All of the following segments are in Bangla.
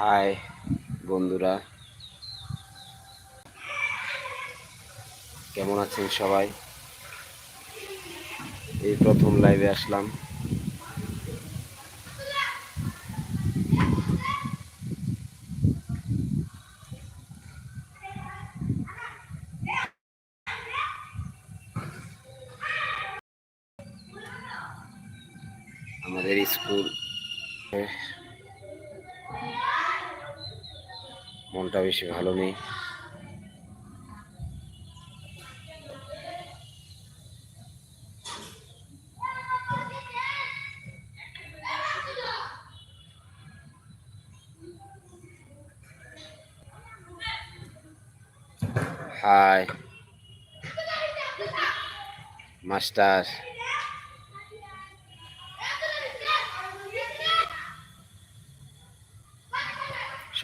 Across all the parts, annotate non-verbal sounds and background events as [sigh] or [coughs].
হাই বন্ধুরা। কেমন আছেন সবাই? এই প্রথম লাইভে আসলাম। আমাদের স্কুল মনটা বেশি ভালো নেই। হাই মাস্টার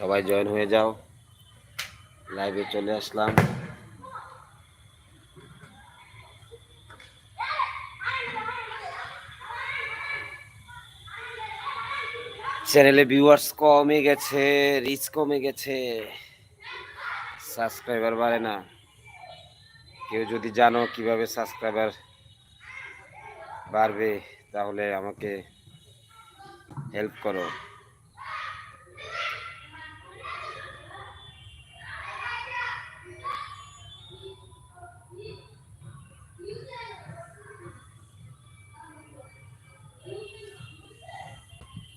সবাই জয়েন হয়ে যাও। লাইভে চলে আসলাম। চ্যানেলে ভিউয়ার্স কমে গেছে রিচ কমে গেছে। সাবস্ক্রাইবার বাড়ে না। কেউ যদি জানো কীভাবে সাবস্ক্রাইবার বাড়বে, তাহলে আমাকে হেল্প করো।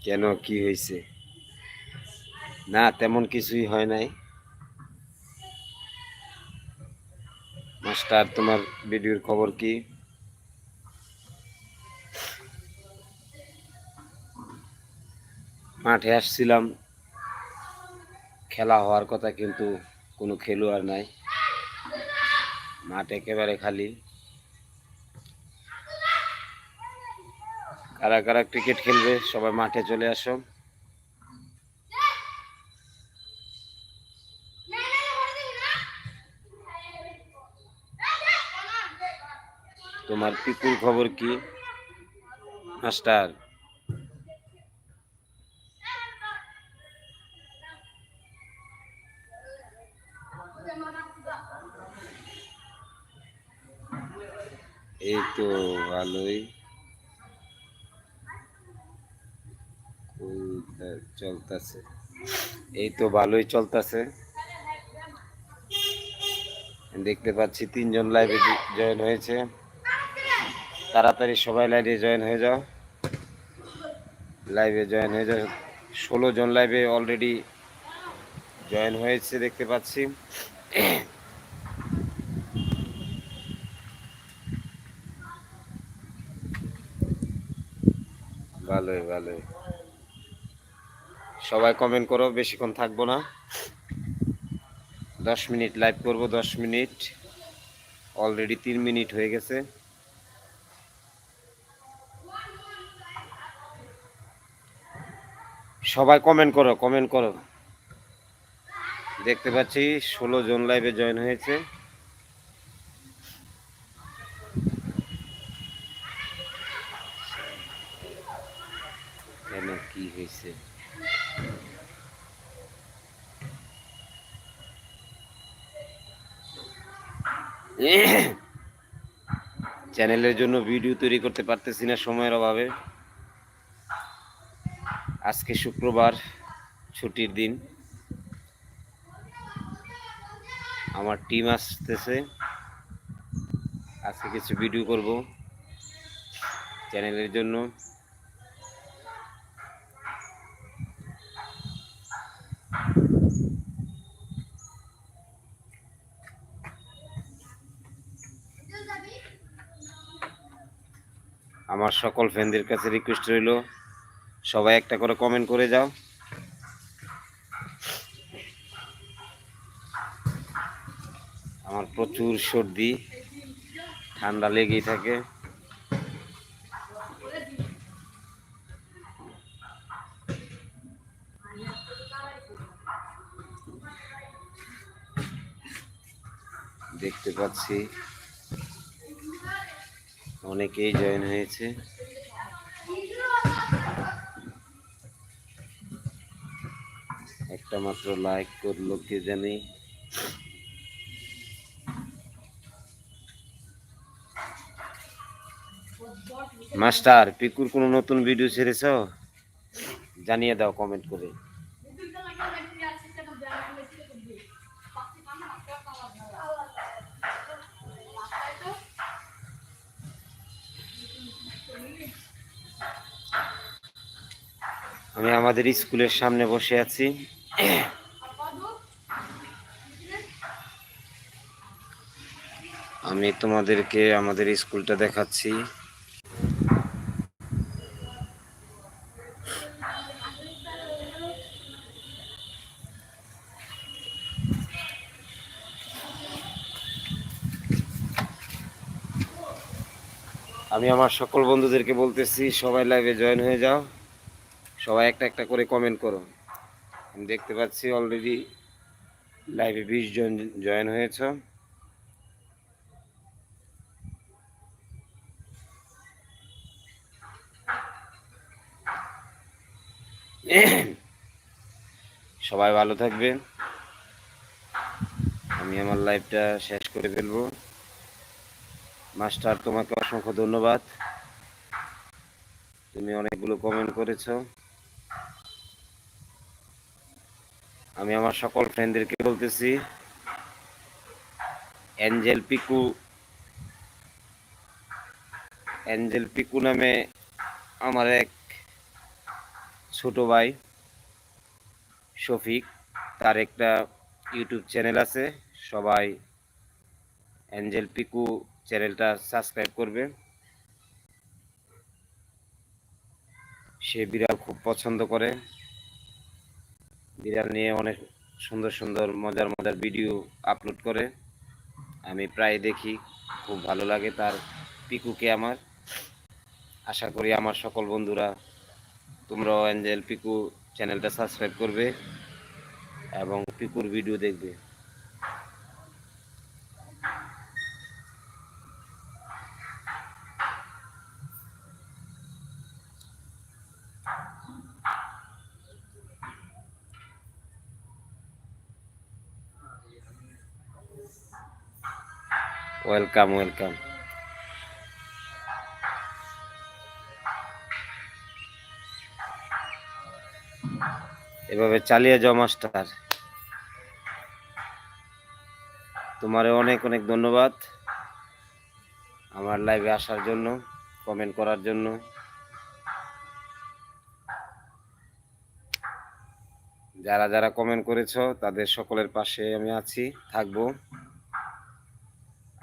কেন, কি হয়েছে না, তেমন কিছুই হয় নাই। মাস্টার, তোমার ভিডিওর খবর কি? মাঠে আসছিলাম। খেলা হওয়ার কথা কিন্তু কোনো খেলোয়াড় নাই। মাঠ একেবারে খালি। কারা কারা ক্রিকেট খেলবে, সবাই মাঠে চলে আসো। তোমার পিকুর খবর কি? মাস্টার। এই তো ভালোই। চলতেছে। এই তো ভালোই চলতেছে। দেখতে পাচ্ছি তিনজন লাইভে জয়েন হয়েছে। তাড়াতাড়ি সবাই লাইভে জয়েন হয়ে যাও। লাইভে জয়েন হয়ে যাও। ষোলো জন লাইভে অলরেডি জয়েন হয়েছে, দেখতে পাচ্ছি। ভালোই ভালোই। সবাই কমেন্ট করো, বেশিক্ষণ থাকব না। দশ মিনিট লাইভ করব, দশ মিনিট। অলরেডি তিন মিনিট হয়ে গেছে। সবাই কমেন্ট করো কমেন্ট করো। দেখতে পাচ্ছি ষোলো জন লাইভে জয়েন হয়েছে। কি হয়েছে? [coughs] চ্যানেলের জন্য ভিডিও তৈরি করতে পারতেছি না সময়ের অভাবে। আজকে শুক্রবার, ছুটির দিন। আমার টিম আসতেছে। আজকে কিছু ভিডিও করব। চ্যানেলের জন্য। আমার সকল ফ্যানদের কাছে রিকোয়েস্ট রইল, সবাই একটা করে কমেন্ট করে যাও। আমার প্রচুর সর্দি, ঠান্ডা লেগেই থাকে। দেখতে পাচ্ছি। অনেকেই জয়েন হয়েছে। একটা মাত্র লাইক করল, কে জানি? মাস্টার, পিকুর কোনো নতুন ভিডিও ছেড়েছ? জানিয়ে দাও কমেন্ট করে। আমি আমাদের স্কুলের সামনে বসে আছি। আমি তোমাদেরকে আমাদের স্কুলটা দেখাচ্ছি। আমি আমার সকল বন্ধুদেরকে বলতেছি, সবাই লাইভে জয়েন হয়ে যাও। সবাই একটা একটা করে কমেন্ট করো। আমি দেখতে পাচ্ছি অলরেডি লাইভে বিশ জন জয়েন হয়েছ। সবাই ভালো থাকবে। আমি আমার লাইভটা শেষ করে ফেলব। মাস্টার, তোমাকে অসংখ্য ধন্যবাদ। তুমি অনেকগুলো কমেন্ট করেছ। আমি আমার সকল ফ্রেন্ডদেরকে বলতেছি অ্যাঞ্জেল পিকু অ্যাঞ্জেল পিকু নামে আমার এক ছোট ভাই, শফিক, তার একটা ইউটিউব চ্যানেল আছে, সবাই অ্যাঞ্জেল পিকু চ্যানেলটা সাবস্ক্রাইব করবে। সে বিড়াল খুব পছন্দ করে। বিড়াল নিয়ে অনেক সুন্দর সুন্দর, মজার মজার ভিডিও আপলোড করে। আমি প্রায় দেখি, খুব ভালো লাগে তার পিকুকে আমার। আশা করি আমার সকল বন্ধুরা, তোমরাও অ্যাঞ্জেল পিকু চ্যানেলটা সাবস্ক্রাইব করবে এবং পিকুর ভিডিও দেখবে। ওয়েলকাম ওয়েলকাম এভাবে চালিয়ে যাও, মাস্টার। তোমারে অনেক অনেক ধন্যবাদ আমার লাইভে আসার জন্য কমেন্ট করার জন্য। যারা যারা কমেন্ট করেছ, তাদের সকলের পাশে আমি আছি, থাকব।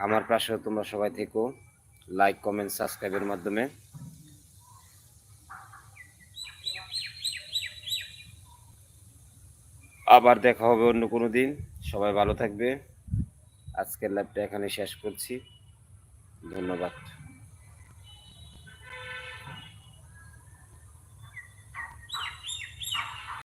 আমার পাশেও তোমরা সবাই থেকো। লাইক কমেন্ট সাবস্ক্রাইবের মাধ্যমে। আবার দেখা হবে অন্য কোনো দিন। সবাই ভালো থাকবে। আজকের লাইভটা এখানে শেষ করছি। ধন্যবাদ।